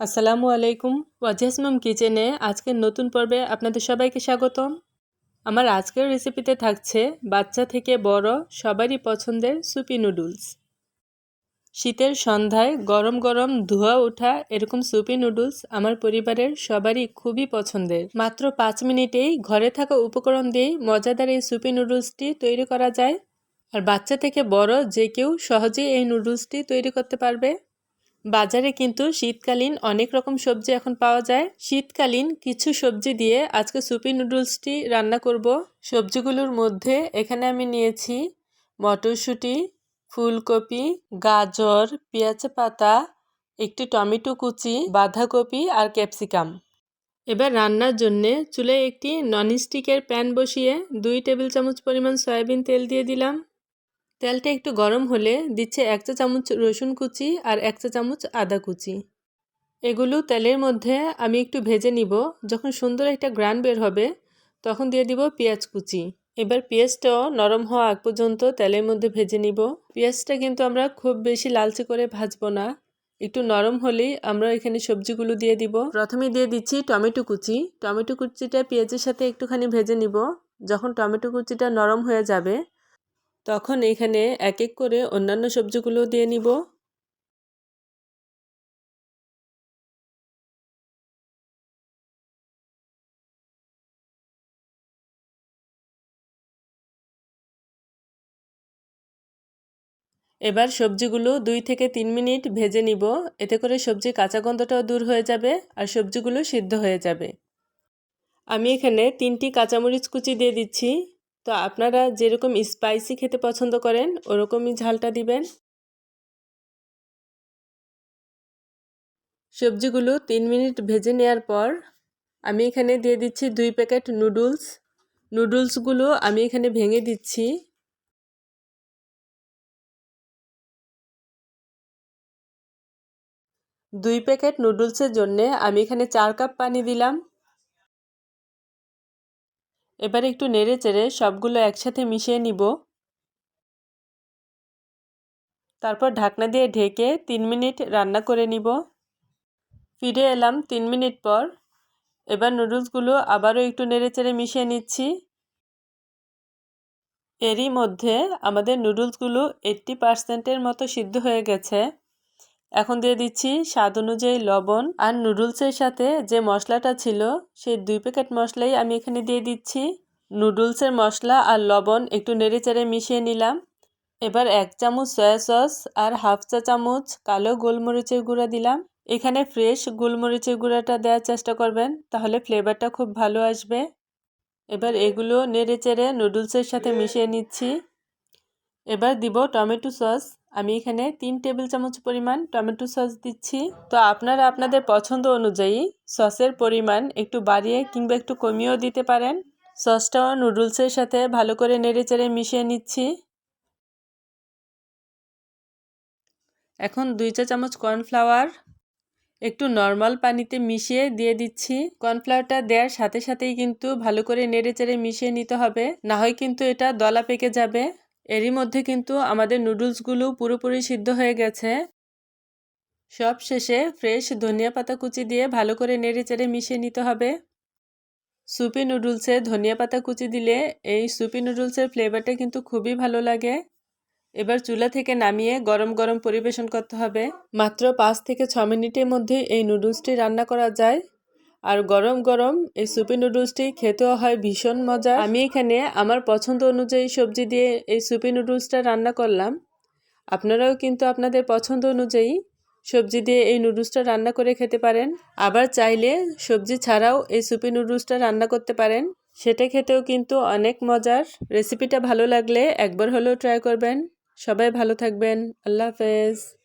আসসালামু আলাইকুম। ওয়াজিয়াসমাম কিচেনে আজকের নতুন পর্বে আপনাদের সবাইকে স্বাগতম। আমার আজকের রেসিপিতে থাকছে বাচ্চা থেকে বড় সবারই পছন্দের সুপি নুডলস শীতের সন্ধ্যায় গরম গরম ধোয়া ওঠা এরকম সুপি নুডলস আমার পরিবারের সবারই খুবই পছন্দের। মাত্র পাঁচ মিনিটেই ঘরে থাকা উপকরণ দিয়েই মজাদার এই সুপি নুডলসটি তৈরি করা যায়। আর বাচ্চা থেকে বড় যে কেউ সহজেই এই নুডলসটি তৈরি করতে পারবে। বাজারে কিন্তু শীতকালীন অনেক রকম সবজি এখন পাওয়া যায়। শীতকালীন কিছু সবজি দিয়ে আজকে সুপি নুডলসটি রান্না করব। সবজিগুলোর মধ্যে এখানে আমি নিয়েছি মটরশুঁটি, ফুলকপি, গাজর, পেঁয়াজ পাতা, একটি টমেটো কুচি, বাঁধাকপি আর ক্যাপসিকাম। এবার রান্নার জন্যে চুলে একটি ননস্টিকের প্যান বসিয়ে দুই টেবিল চামচ পরিমাণ সয়াবিন তেল দিয়ে দিলাম। তেলটা একটু গরম হলে দিচ্ছে এক চা চামচ রসুন কুচি আর এক চা চামচ আদা কুচি। এগুলো তেলের মধ্যে আমি একটু ভেজে নিব। যখন সুন্দর একটা গ্রান বের হবে, তখন দিয়ে দিব পেঁয়াজ কুচি। এবার পেঁয়াজটাও নরম হওয়া আগ পর্যন্ত তেলের মধ্যে ভেজে নিব। পেঁয়াজটা কিন্তু আমরা খুব বেশি লালচে করে ভাজবো না। একটু নরম হলেই আমরা এখানে সবজিগুলো দিয়ে দিব। প্রথমে দিয়ে দিচ্ছি টমেটো কুচি। টমেটো কুচিটা পেঁয়াজের সাথে একটুখানি ভেজে নিব। যখন টমেটো কুচিটা নরম হয়ে যাবে তখন এখানে এক এক করে অন্যান্য সবজিগুলো দিয়ে নিব। এবার সবজিগুলো দুই থেকে তিন মিনিট ভেজে নিব। এতে করে সবজি কাঁচা গন্ধটাও দূর হয়ে যাবে আর সবজিগুলো সিদ্ধ হয়ে যাবে। আমি এখানে তিনটি কাঁচামরিচ কুচি দিয়ে দিচ্ছি। তো আপনারা যেরকম স্পাইসি খেতে পছন্দ করেন, ওরকমই ঝালটা দিবেন। সবজিগুলো তিন মিনিট ভেজে নেওয়ার পর আমি এখানে দিয়ে দিচ্ছি দুই প্যাকেট নুডলস। নুডলসগুলো আমি এখানে ভেঙে দিচ্ছি। দুই প্যাকেট নুডলসের জন্যে আমি এখানে চার কাপ পানি দিলাম। এবার একটু নেড়ে চেড়ে সবগুলো একসাথে মিশিয়ে নিব। তারপর ঢাকনা দিয়ে ঢেকে তিন মিনিট রান্না করে নিব। ফিরে এলাম তিন মিনিট পর। এবার নুডলসগুলো আবারও একটু নেড়ে চেড়ে মিশিয়ে নিচ্ছি। এরই মধ্যে আমাদের নুডলসগুলো এইট্টি পার্সেন্টের মতো সিদ্ধ হয়ে গেছে। এখন দিয়ে দিচ্ছি স্বাদ অনুযায়ী লবণ আর নুডলসের সাথে যে মশলাটা ছিল, সেই দুই প্যাকেট মশলাই আমি এখানে দিয়ে দিচ্ছি। নুডলসের মশলা আর লবণ একটু নেড়ে চেড়ে মিশিয়ে নিলাম। এবার এক চামচ সয়া সস আর হাফ চা চামচ কালো গোলমরিচের গুঁড়া দিলাম। এখানে ফ্রেশ গোলমরিচের গুঁড়াটা দেওয়ার চেষ্টা করবেন, তাহলে ফ্লেভারটা খুব ভালো আসবে। এবার এগুলো নেড়ে চেড়ে নুডলসের সাথে মিশিয়ে নিচ্ছি। এবার দিব টমেটো সস। আমি এখানে তিন টেবিল চামচ পরিমাণ টমেটো সস দিচ্ছি। তো আপনারা আপনাদের পছন্দ অনুযায়ী সসের পরিমাণ একটু বাড়িয়ে কিংবা একটু কমিয়েও দিতে পারেন। সসটাও নুডলসের সাথে ভালো করে নেড়ে চেড়ে মিশিয়ে নিচ্ছি। এখন দুই চা চামচ কর্নফ্লাওয়ার একটু নর্মাল পানিতে মিশিয়ে দিয়ে দিচ্ছি। কর্নফ্লাওয়ারটা দেওয়ার সাথে সাথেই কিন্তু ভালো করে নেড়ে চেড়ে মিশিয়ে নিতে হবে। না হয় কিন্তু এটা দলা পেকে যাবে। এরই মধ্যে কিন্তু আমাদের নুডলসগুলো পুরোপুরি সিদ্ধ হয়ে গেছে। সব শেষে ফ্রেশ ধনিয়া পাতা কুচি দিয়ে ভালো করে নেড়ে চেড়ে মিশিয়ে নিতে হবে। সুপি নুডলসে ধনিয়া পাতা কুচি দিলে এই সুপি নুডলসের ফ্লেভারটা কিন্তু খুবই ভালো লাগে। এবার চুলা থেকে নামিয়ে গরম গরম পরিবেশন করতে হবে। মাত্র পাঁচ থেকে ছ মিনিটের মধ্যে এই নুডলসটি রান্না করা যায়। আর গরম গরম এই সুপি নুডলসটি খেতেও হয় ভীষণ মজা আমি এখানে আমার পছন্দ অনুযায়ী সবজি দিয়ে এই সুপি নুডলসটা রান্না করলাম। আপনারাও কিন্তু আপনাদের পছন্দ অনুযায়ী সবজি দিয়ে এই নুডলসটা রান্না করে খেতে পারেন। আবার চাইলে সবজি ছাড়াও এই সুপি নুডলসটা রান্না করতে পারেন। সেটা খেতেও কিন্তু অনেক মজার। রেসিপিটা ভালো লাগলে একবার হলেও ট্রাই করবেন। সবাই ভালো থাকবেন। আল্লাহ হাফেজ।